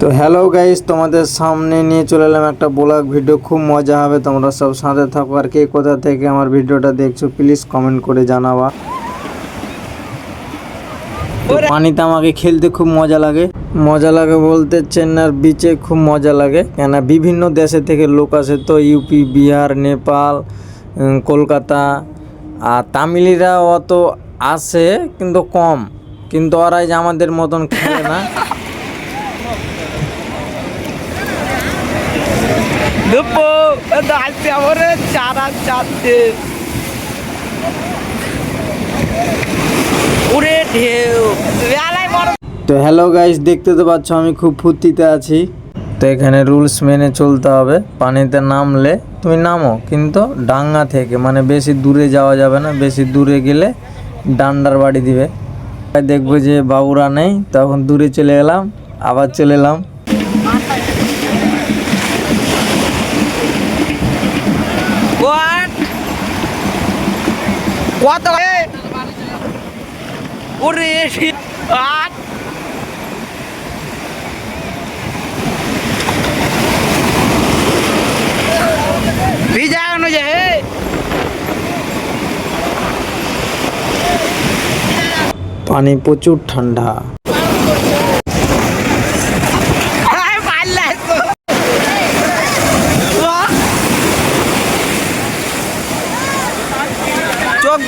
তো hello guys তোমাদের সামনে নিয়ে চলে এলাম একটা ব্লগ ভিডিও খুব মজা হবে তোমরা সব সাথে থাকো। আর কে কোথা থেকে আমার ভিডিওটা দেখছ প্লিজ কমেন্ট করে জানাবা। পানিতে আমাকে খেলতে খুব মজা লাগে। মজা লাগে বলতে চেন্নার বিচে খুব মজা লাগে। কেন বিভিন্ন দেশে থেকে লোক আসে তো ইউপি বিহার নেপাল কলকাতা। আর তামিলিরা অত আসে কিন্তু কম। কিন্তু ওরাই যে আমাদের মতন খেলে না। দুপো আমার উড়ে ঢেউ। বেলায় বড় তো হ্যালো গাইস দেখতে তো পাচ্ছ, আমি খুব ফুর্তিতে আছি। তো এখানে রুলস মেনে চলতে হবে, পানিতে নামলে তুমি নামো, কিন্তু ডাঙ্গা থেকে মানে বেশি দূরে যাওয়া যাবে না, বেশি দূরে গেলে ডান্ডার বাড়ি দিবে। দেখব যে বাবুরা নেই, তখন দূরে চলে গেলাম আবার চলে এলাম। কত ওরে আট! যে পানি প্রচুর ঠান্ডা। চোখ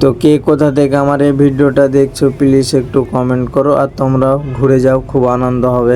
তো কে কোথা থেকে আমার এই ভিডিওটা দেখছ প্লিজ একটু কমেন্ট করো আর তোমরা ঘুরে যাও, খুব আনন্দ হবে।